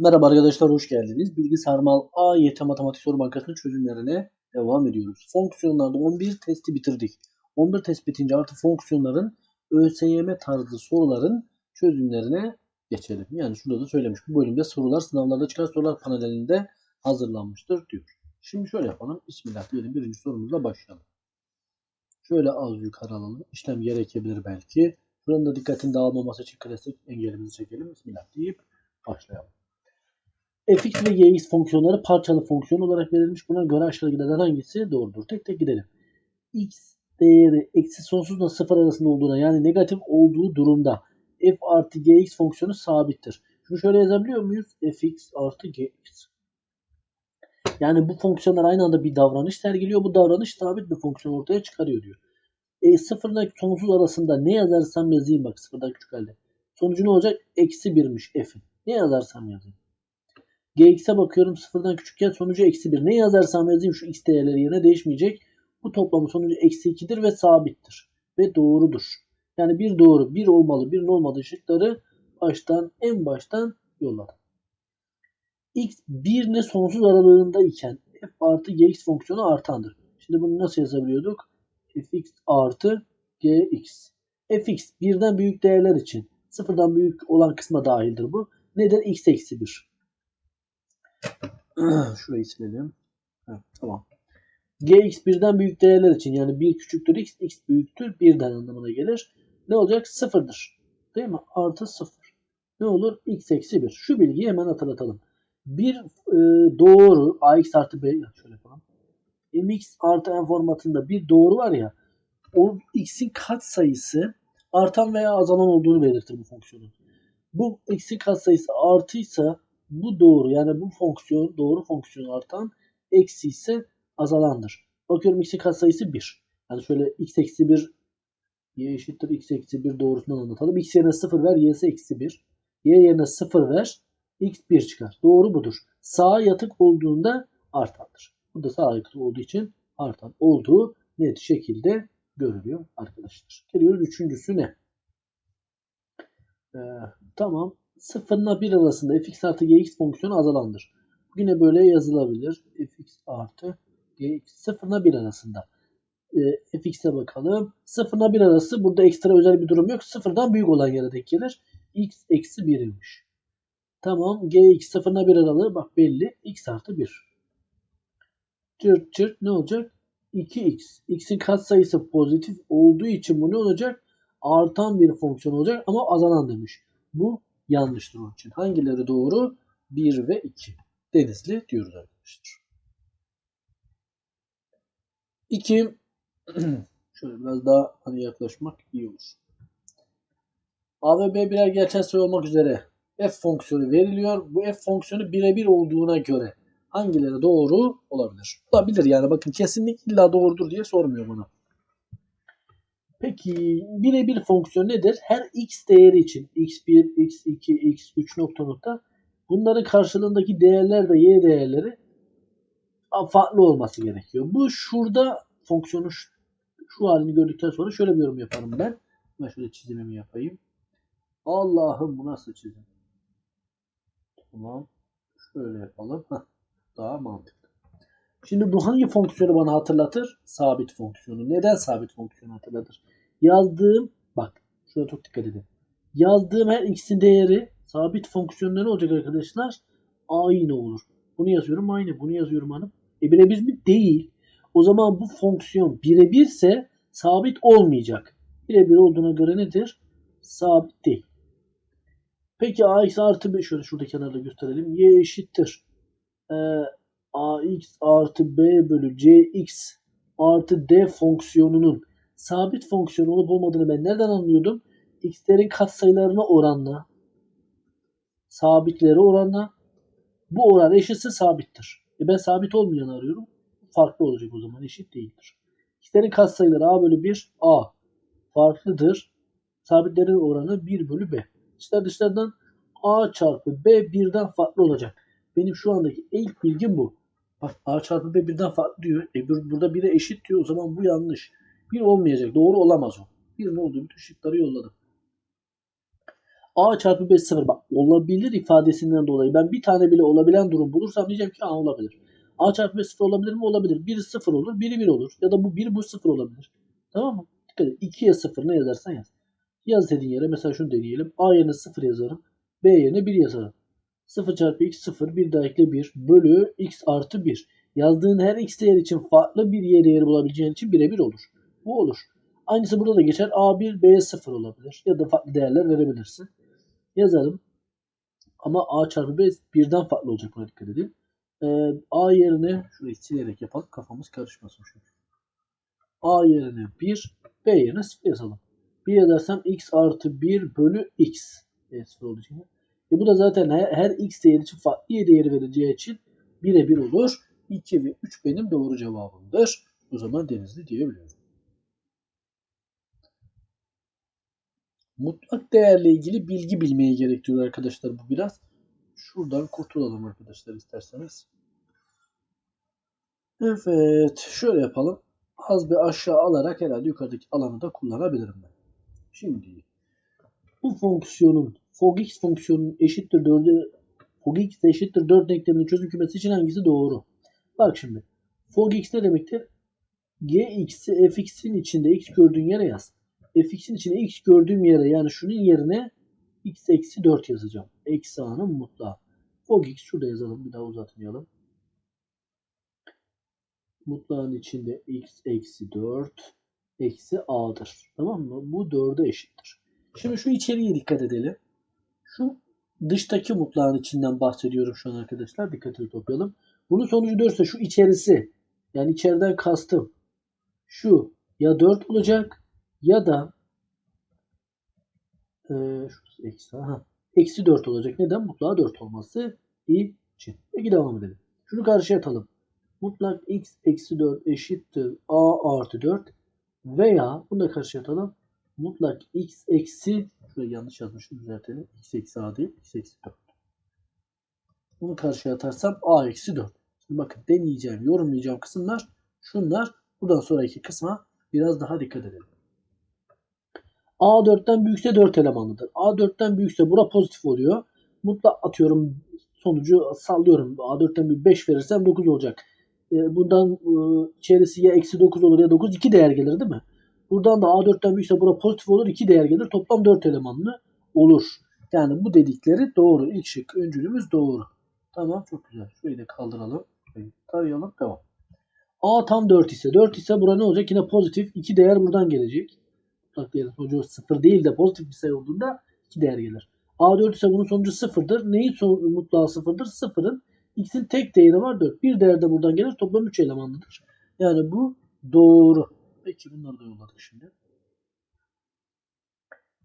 Merhaba arkadaşlar hoş geldiniz. Bilgi Sarmal A YT Matematik Soru Bankası'nın çözümlerine devam ediyoruz. Fonksiyonlarda 11 testi bitirdik. 11 test bitince artık fonksiyonların ÖSYM tarzı soruların çözümlerine geçelim. Yani şurada da söylemiş. Bu bölümde sorular sınavlarda çıkan sorular panelinde hazırlanmıştır diyor. Şimdi şöyle yapalım. Bismillah diyelim. Birinci sorumuzla başlayalım. Şöyle az yukarı alalım. İşlem gerekebilir belki. Buranın da dikkatin dağılmaması için klasik engelimizi çekelim. Bismillah deyip başlayalım fx ve gx fonksiyonları parçalı fonksiyon olarak verilmiş. Buna göre aşağıdakilerden hangisi doğrudur? Tek tek gidelim. x değeri eksi sonsuzla sıfır arasında olduğuna yani negatif olduğu durumda f artı gx fonksiyonu sabittir. Şunu şöyle yazabiliyor muyuz? fx artı gx. Yani bu fonksiyonlar aynı anda bir davranış sergiliyor. Bu davranış sabit bir fonksiyon ortaya çıkarıyor diyor. E, sıfırla sonsuz arasında ne yazarsam yazayım bak sıfırdan küçük halde. Sonucu ne olacak? Eksi birmiş f'in. Ne yazarsam yazayım. Gx'e bakıyorum sıfırdan küçükken sonucu eksi 1. Ne yazarsam yazayım şu x değerleri yerine değişmeyecek. Bu toplamın sonucu eksi 2'dir ve sabittir. Ve doğrudur. Yani bir doğru, bir olmalı, bir olmadığı şıkları baştan, en baştan yolladım. x 1 ne sonsuz aralığında iken f artı gx fonksiyonu artandır. Şimdi bunu nasıl yazabiliyorduk? fx artı gx. fx birden büyük değerler için sıfırdan büyük olan kısma dahildir bu. Nedir? x eksi 1. Şurayı silelim. Tamam. Gx birden büyük değerler için yani 1 küçüktür x, x büyüktür 1'den anlamına gelir. Ne olacak? Sıfırdır. Değil mi? Artı sıfır. Ne olur? x eksi 1. Şu bilgiyi hemen hatırlatalım. Bir e, doğru ax artı b şöyle yapalım. mx artı n formatında bir doğru var ya o x'in kat sayısı artan veya azalan olduğunu belirtir bu fonksiyonun. Bu x'in kat sayısı artıysa bu doğru yani bu fonksiyon doğru fonksiyon artan eksi ise azalandır. Bakıyorum x'in katsayısı 1. Yani şöyle x eksi 1 y eşittir x eksi 1 doğrusundan anlatalım. x yerine 0 ver y ise eksi 1. y yerine 0 ver x 1 çıkar. Doğru budur. Sağa yatık olduğunda artandır. Bu da sağa yatık olduğu için artan olduğu net şekilde görülüyor arkadaşlar. Geliyoruz üçüncüsü ne? Ee, tamam. 0 ile 1 arasında fx artı gx fonksiyonu azalandır. Yine böyle yazılabilir. fx artı gx 0 ile 1 arasında. E, fx'e bakalım. 0 ile 1 arası burada ekstra özel bir durum yok. 0'dan büyük olan yere denk gelir. x eksi 1'miş. Tamam. gx 0 ile 1 aralığı bak belli. x artı 1. Çırt çırt ne olacak? 2x. x'in katsayısı pozitif olduğu için bu ne olacak? Artan bir fonksiyon olacak ama azalan demiş. Bu yanlıştır onun için. Hangileri doğru? 1 ve 2. Denizli diyoruz arkadaşlar. 2 şöyle biraz daha hani yaklaşmak iyi olur. A ve B birer gerçel sayı olmak üzere f fonksiyonu veriliyor. Bu f fonksiyonu birebir olduğuna göre hangileri doğru olabilir? Olabilir yani bakın kesinlikle illa doğrudur diye sormuyor bana. Peki birebir fonksiyon nedir? Her x değeri için x1, x2, x3 nokta nokta bunların karşılığındaki değerler de y değerleri farklı olması gerekiyor. Bu şurada fonksiyonu şu, halini gördükten sonra şöyle bir yorum yaparım ben. Ben şöyle çizimimi yapayım. Allah'ım bu nasıl çizim? Tamam. Şöyle yapalım. Daha mantıklı. Şimdi bu hangi fonksiyonu bana hatırlatır? Sabit fonksiyonu. Neden sabit fonksiyonu hatırlatır? Yazdığım bak şurada çok dikkat edin. Yazdığım her x'in değeri sabit fonksiyonları olacak arkadaşlar. Aynı olur. Bunu yazıyorum aynı. Bunu yazıyorum hanım. E birebir mi? Değil. O zaman bu fonksiyon birebirse sabit olmayacak. Birebir olduğuna göre nedir? Sabit değil. Peki ax artı b şöyle şurada kenarda gösterelim. y eşittir. Ee, ax artı b bölü cx artı d fonksiyonunun sabit fonksiyon olup olmadığını ben nereden anlıyordum? x'lerin katsayılarına oranla sabitleri oranla bu oran eşitse sabittir. E ben sabit olmayanı arıyorum. Farklı olacak o zaman eşit değildir. X'lerin katsayıları a bölü 1 a farklıdır. Sabitlerin oranı 1 bölü b. İşte dışlardan a çarpı b birden farklı olacak. Benim şu andaki ilk bilgim bu. A çarpı B birden farklı diyor. E burada 1'e eşit diyor. O zaman bu yanlış. 1 olmayacak. Doğru olamaz o. 1'in olduğu bütün şıkları yolladım. a çarpı b sıfır. Bak olabilir ifadesinden dolayı ben bir tane bile olabilen durum bulursam diyeceğim ki a olabilir. a çarpı b sıfır olabilir mi? Olabilir. Biri sıfır olur, biri bir olur. Ya da bu bir bu sıfır olabilir. Tamam mı? Dikkat et. 2'ye sıfır ne yazarsan yaz. Yaz dediğin yere mesela şunu deneyelim. a yerine sıfır yazarım. b yerine 1 yazarım. 0 çarpı x 0 bir daha ekle 1 bölü x artı 1. Yazdığın her x değer için farklı bir y değeri bulabileceğin için birebir olur. Bu olur. Aynısı burada da geçer. A1, B0 olabilir. Ya da farklı değerler verebilirsin. Yazalım. Ama A çarpı B birden farklı olacak. Buna dikkat edin. Ee, A yerine şurayı silerek yapalım. Kafamız karışmasın çünkü. A yerine 1, B yerine 0 yazalım. 1 yazarsam x artı 1 bölü x. E, 0 olduğu için. E bu da zaten her, her x değeri için farklı değeri vereceği için birebir olur. 2 ve 3 benim doğru cevabımdır. O zaman denizli diyebiliyorum. Mutlak değerle ilgili bilgi bilmeyi gerektiriyor arkadaşlar bu biraz. Şuradan kurtulalım arkadaşlar isterseniz. Evet şöyle yapalım. Az bir aşağı alarak herhalde yukarıdaki alanı da kullanabilirim ben. Şimdi bu fonksiyonun fogx fonksiyonunun eşittir 4'e fogx eşittir 4 denkleminin çözüm kümesi için hangisi doğru? Bak şimdi. fogx ne demektir? gx'i fx'in içinde x gördüğün yere yaz. fx'in içine x gördüğüm yere yani şunun yerine x eksi 4 yazacağım. Eksi a'nın mutlağı. fogx şurada yazalım. Bir daha uzatmayalım. Mutlağın içinde x eksi 4 eksi a'dır. Tamam mı? Bu 4'e eşittir. Şimdi şu içeriye dikkat edelim. Şu dıştaki mutlağın içinden bahsediyorum şu an arkadaşlar. Dikkatini toplayalım. Bunun sonucu 4 ise şu içerisi yani içeriden kastım şu ya 4 olacak ya da e, eksi, aha, eksi 4 olacak. Neden? Mutlağı 4 olması için. Peki devam edelim. Şunu karşıya atalım. Mutlak x eksi 4 eşittir a artı 4 veya bunu da karşıya atalım. Mutlak x eksi şurayı yanlış yazmışım düzeltelim. x eksi a değil x eksi 4. Bunu karşıya atarsam a eksi 4. Şimdi bakın deneyeceğim, yorumlayacağım kısımlar şunlar. Buradan sonraki kısma biraz daha dikkat edelim. A 4'ten büyükse 4 elemanlıdır. A 4'ten büyükse bura pozitif oluyor. Mutlak atıyorum sonucu sallıyorum. A 4'ten büyük 5 verirsem 9 olacak. E, bundan e, içerisi ya eksi 9 olur ya 9 2 değer gelir değil mi? Buradan da A 4'ten büyükse bura pozitif olur 2 değer gelir. Toplam 4 elemanlı olur. Yani bu dedikleri doğru. İlk şık öncülümüz doğru. Tamam çok güzel. Şurayı da kaldıralım. Şurayı tarayalım. Devam. A tam 4 ise 4 ise bura ne olacak? Yine pozitif. 2 değer buradan gelecek. Mutlak değerin sonucu 0 değil de pozitif bir sayı olduğunda 2 değer gelir. A 4 ise bunun sonucu 0'dır. Neyin son, mutlağı 0'dır? 0'ın x'in tek değeri var 4. Bir değer de buradan gelir. Toplam 3 elemanlıdır. Yani bu doğru. Peki bunları da yolladık şimdi.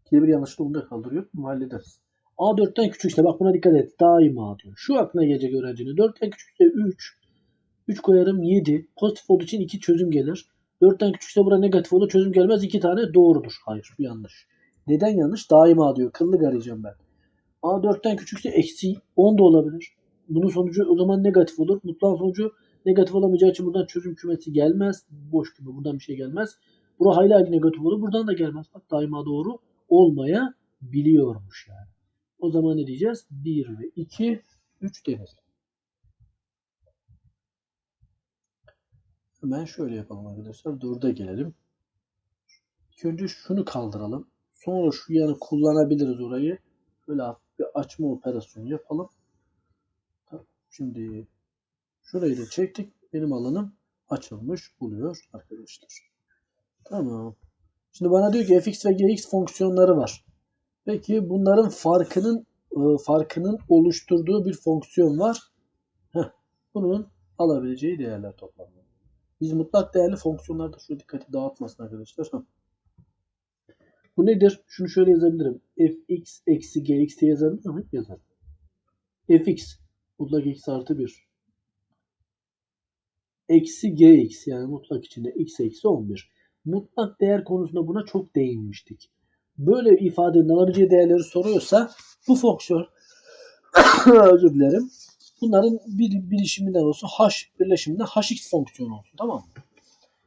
İkide bir yanlışlıkla onu da kaldırıyor. Bunu hallederiz. A 4'ten küçükse bak buna dikkat et. Daima diyor. Şu aklına gelecek öğrencinin. 4'ten küçükse 3. 3 koyarım 7. Pozitif olduğu için 2 çözüm gelir. 4'ten küçükse bura negatif olur. Çözüm gelmez. 2 tane doğrudur. Hayır bu yanlış. Neden yanlış? Daima diyor. Kıllık arayacağım ben. A 4'ten küçükse eksi 10 da olabilir. Bunun sonucu o zaman negatif olur. Mutlak sonucu negatif olamayacağı için buradan çözüm kümesi gelmez. Boş küme. Buradan bir şey gelmez. Bura hayli negatif olur. Buradan da gelmez. Bak daima doğru olmaya biliyormuş yani. O zaman ne diyeceğiz? 1 ve 2, 3 deriz. Hemen şöyle yapalım arkadaşlar. 4'e gelelim. İlk önce şunu kaldıralım. Sonra şu yanı kullanabiliriz orayı. Böyle bir açma operasyonu yapalım. Şimdi şurayı da çektik. Benim alanım açılmış oluyor arkadaşlar. Tamam. Şimdi bana diyor ki fx ve gx fonksiyonları var. Peki bunların farkının e, farkının oluşturduğu bir fonksiyon var. Heh, bunun alabileceği değerler toplamı. Biz mutlak değerli fonksiyonlarda şu dikkati dağıtmasın arkadaşlar. Bu nedir? Şunu şöyle yazabilirim. fx eksi gx diye yazabilir miyim? Yazarım. fx mutlak x artı 1 eksi gx yani mutlak içinde x eksi 11. Mutlak değer konusunda buna çok değinmiştik. Böyle ifadenin alabileceği değerleri soruyorsa bu fonksiyon özür dilerim. Bunların bir birleşiminden olsun h birleşiminden hx fonksiyonu olsun tamam mı?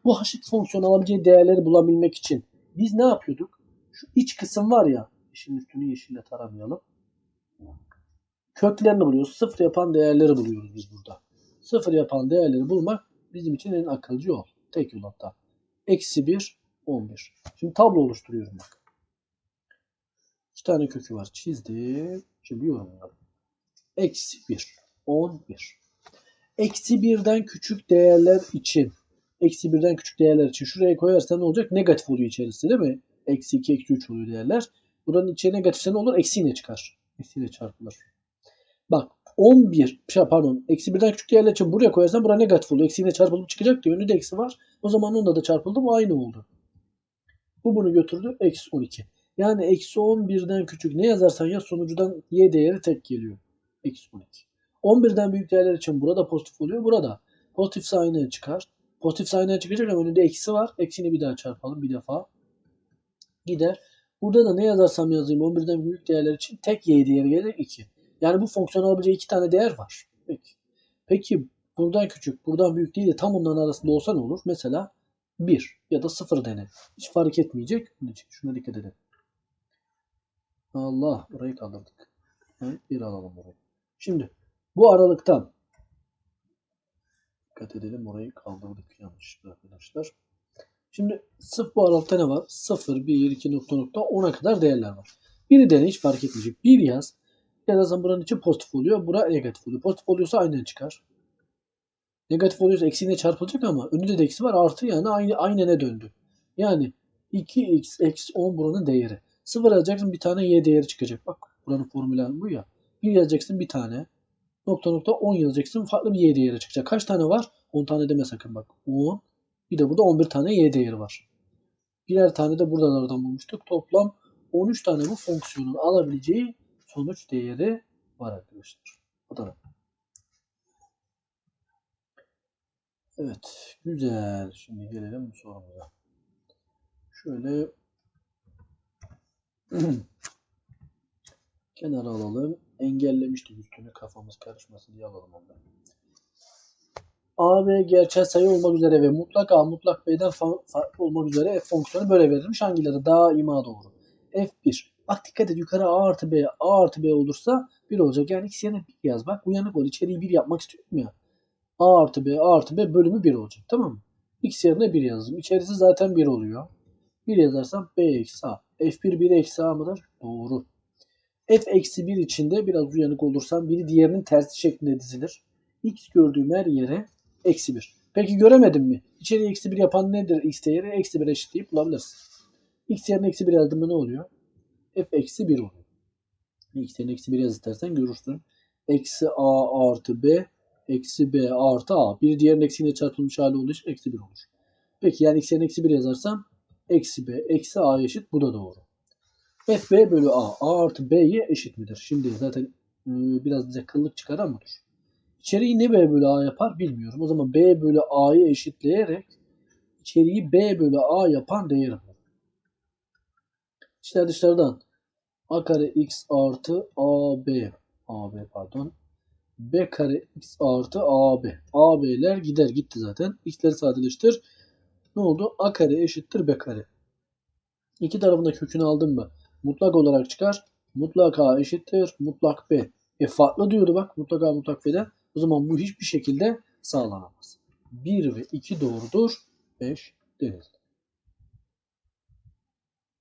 Bu hx fonksiyonu alabileceği değerleri bulabilmek için biz ne yapıyorduk? Şu iç kısım var ya işin üstünü yeşille taramayalım. Köklerini buluyoruz. Sıfır yapan değerleri buluyoruz biz burada. Sıfır yapan değerleri bulmak bizim için en akılcı yol. Tek yol hatta. Eksi 1, 11. Şimdi tablo oluşturuyorum bak. İki tane kökü var. Çizdim. Şimdi yorumluyorum. Eksi 1, 11. Eksi 1'den küçük değerler için eksi 1'den küçük değerler için şuraya koyarsan ne olacak? Negatif oluyor içerisi değil mi? Eksi 2, eksi 3 oluyor değerler. Buranın içine negatifse ne olur? Eksiyle çıkar. Eksiyle çarpılır. Bak 11 şey pardon eksi 1'den küçük değerler için buraya koyarsan bura negatif oluyor. Eksiyle çarpılıp çıkacak diye önünde eksi var. O zaman onda da çarpıldı bu aynı oldu. Bu bunu götürdü. Eksi 12. Yani eksi 11'den küçük ne yazarsan ya sonucudan y değeri tek geliyor. Eksi 12. 11'den büyük değerler için burada pozitif oluyor. Burada pozitif aynaya çıkar. Pozitif aynaya çıkacak ama önünde eksi var. Eksini bir daha çarpalım bir defa. Gider. Burada da ne yazarsam yazayım 11'den büyük değerler için tek y değeri gelir 2. Yani bu fonksiyon alabileceği iki tane değer var. Peki. Peki buradan küçük, buradan büyük değil de tam onların arasında olsa ne olur? Mesela 1 ya da 0 dene. Hiç fark etmeyecek. Şuna dikkat edin. Allah burayı kaldırdık. Evet, bir alalım burayı. Şimdi bu aralıktan dikkat edelim orayı kaldırdık yanlışlıkla arkadaşlar. Şimdi sıfır bu aralıkta ne var? 0, 1, 2 nokta nokta 10'a kadar değerler var. Biri dene hiç fark etmeyecek. Bir yaz. Yazarsan buranın için pozitif oluyor. Bura negatif oluyor. Pozitif oluyorsa aynen çıkar. Negatif oluyorsa eksiğine çarpılacak ama önünde de eksi var. Artı yani aynı aynene döndü. Yani 2x eksi 10 buranın değeri. 0 yazacaksın bir tane y değeri çıkacak. Bak buranın formülü bu ya. 1 yazacaksın bir tane. Nokta nokta 10 yazacaksın farklı bir y değeri çıkacak. Kaç tane var? 10 tane deme sakın bak. 10. Bir de burada 11 tane y değeri var. Birer tane de buralardan bulmuştuk. Toplam 13 tane bu fonksiyonun alabileceği sonuç değeri var arkadaşlar. O da Evet. Güzel. Şimdi gelelim bu sorumuza. Şöyle kenara alalım. Engellemiştik üstünü kafamız karışmasın diye alalım ondan. A, B gerçel sayı olmak üzere ve mutlak A, mutlak B'den farklı olmak üzere F fonksiyonu böyle verilmiş. Hangileri daima doğru? F1. Bak dikkat et yukarı A artı B, A artı B olursa 1 olacak. Yani x yerine 1 yaz. Bak uyanık ol. İçeriği 1 yapmak istiyorum ya. A artı B, A artı B bölümü 1 olacak. Tamam mı? X yerine 1 yazdım. İçerisi zaten 1 oluyor. 1 yazarsam B eksi A. F1 1 eksi A mıdır? Doğru. F eksi 1 içinde biraz uyanık olursam biri diğerinin tersi şeklinde dizilir. X gördüğüm her yere eksi 1. Peki göremedim mi? İçeri eksi 1 yapan nedir? X değeri eksi 1 eşitleyip bulabilirsin. X yerine eksi 1 yazdığımda ne oluyor? F eksi 1 oluyor. X yerine eksi 1 yaz görürsün. Eksi A artı B eksi B artı A. Biri diğerinin eksiğine çarpılmış hali olduğu için eksi 1 olur. Peki yani x yerine eksi 1 yazarsam eksi B eksi A eşit. Bu da doğru. F B bölü A. A artı B'ye eşit midir? Şimdi zaten e, biraz bize kıllık çıkar ama. İçeriği ne B bölü A yapar bilmiyorum. O zaman B bölü A'yı eşitleyerek içeriği B bölü A yapan değeri bulur. İçler dışlardan A kare X artı AB AB pardon B kare X artı AB. AB'ler gider gitti zaten. X'leri sadeleştir. Ne oldu? A kare eşittir B kare. İki tarafında kökünü aldım mı? Mutlak olarak çıkar. Mutlak A eşittir. Mutlak B. E farklı diyordu bak. Mutlak A mutlak B'den. O zaman bu hiçbir şekilde sağlanamaz. 1 ve 2 doğrudur. 5 denildi.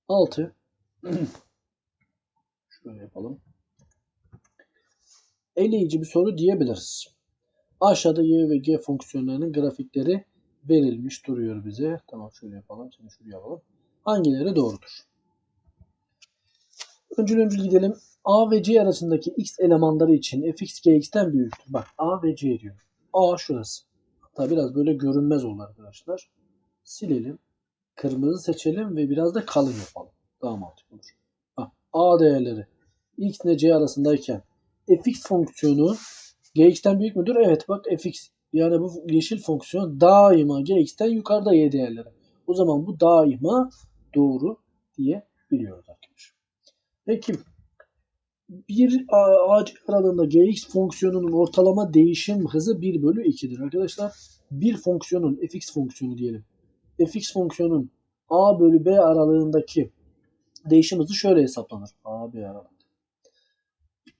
6 Şöyle yapalım. Eleyici bir soru diyebiliriz. Aşağıda y ve g fonksiyonlarının grafikleri verilmiş duruyor bize. Tamam şöyle yapalım. Şimdi şuraya alalım. Hangileri doğrudur? Öncül öncül gidelim. A ve C arasındaki x elemanları için fx gx'ten büyüktür. Bak A ve C diyor. A şurası. Hatta biraz böyle görünmez oldu arkadaşlar. Silelim. Kırmızı seçelim ve biraz da kalın yapalım. Daha mantıklı olur. A değerleri x ile C arasındayken fx fonksiyonu gx'ten büyük müdür? Evet bak fx yani bu yeşil fonksiyon daima gx'ten yukarıda y değerleri. O zaman bu daima doğru diye biliyoruz arkadaşlar. Peki bir ağaç aralığında gx fonksiyonunun ortalama değişim hızı 1 bölü 2'dir arkadaşlar. Bir fonksiyonun fx fonksiyonu diyelim. fx fonksiyonun a bölü b aralığındaki değişim hızı şöyle hesaplanır. Abi ya.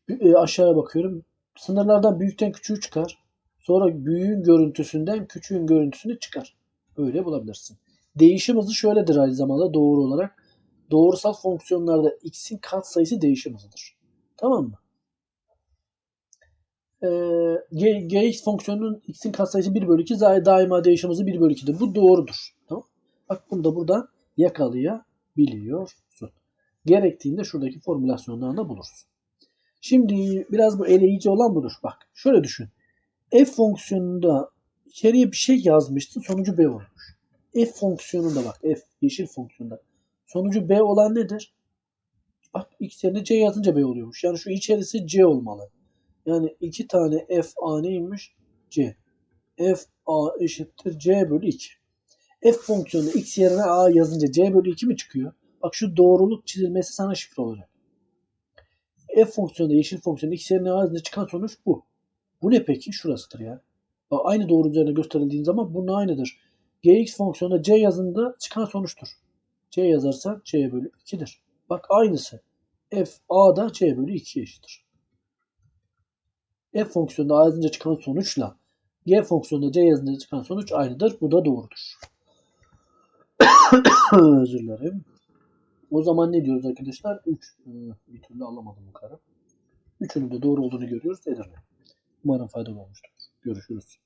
E, aşağıya bakıyorum. Sınırlardan büyükten küçüğü çıkar. Sonra büyüğün görüntüsünden küçüğün görüntüsünü çıkar. Böyle bulabilirsin. Değişim hızı şöyledir aynı zamanda doğru olarak. Doğrusal fonksiyonlarda x'in katsayısı değişim hızıdır. Tamam mı? Ee, G, gx fonksiyonunun x'in katsayısı 1 bölü 2 zaten daima değişim hızı 1 bölü 2'dir. Bu doğrudur. Tamam. Bak bunu da buradan yakalayabiliyorsun. Gerektiğinde şuradaki formülasyonlarını da bulursun. Şimdi biraz bu eleyici olan budur. Bak şöyle düşün. F fonksiyonunda içeriye bir şey yazmıştın sonucu B olmuş. F fonksiyonunda bak F yeşil fonksiyonunda. Sonucu B olan nedir? Bak x yerine C yazınca B oluyormuş. Yani şu içerisi C olmalı. Yani iki tane F A neymiş? C. F A eşittir C bölü 2. F fonksiyonunda x yerine A yazınca C bölü 2 mi çıkıyor? Bak şu doğruluk çizilmesi sana şifre olacak. F fonksiyonunda yeşil fonksiyonunda x yerine A yazınca çıkan sonuç bu. Bu ne peki? Şurasıdır ya. Aynı doğru üzerine gösterildiğin zaman bunun aynıdır. Gx fonksiyonunda C yazında çıkan sonuçtur. C yazarsan C bölü 2'dir. Bak aynısı. F A da C bölü 2 eşittir. F fonksiyonunda A yazınca çıkan sonuçla G fonksiyonunda C yazınca çıkan sonuç aynıdır. Bu da doğrudur. Özür dilerim. O zaman ne diyoruz arkadaşlar? 3. Bir türlü alamadım yukarı. Üçünün de doğru olduğunu görüyoruz. Edirne. Umarım faydalı olmuştur. Görüşürüz.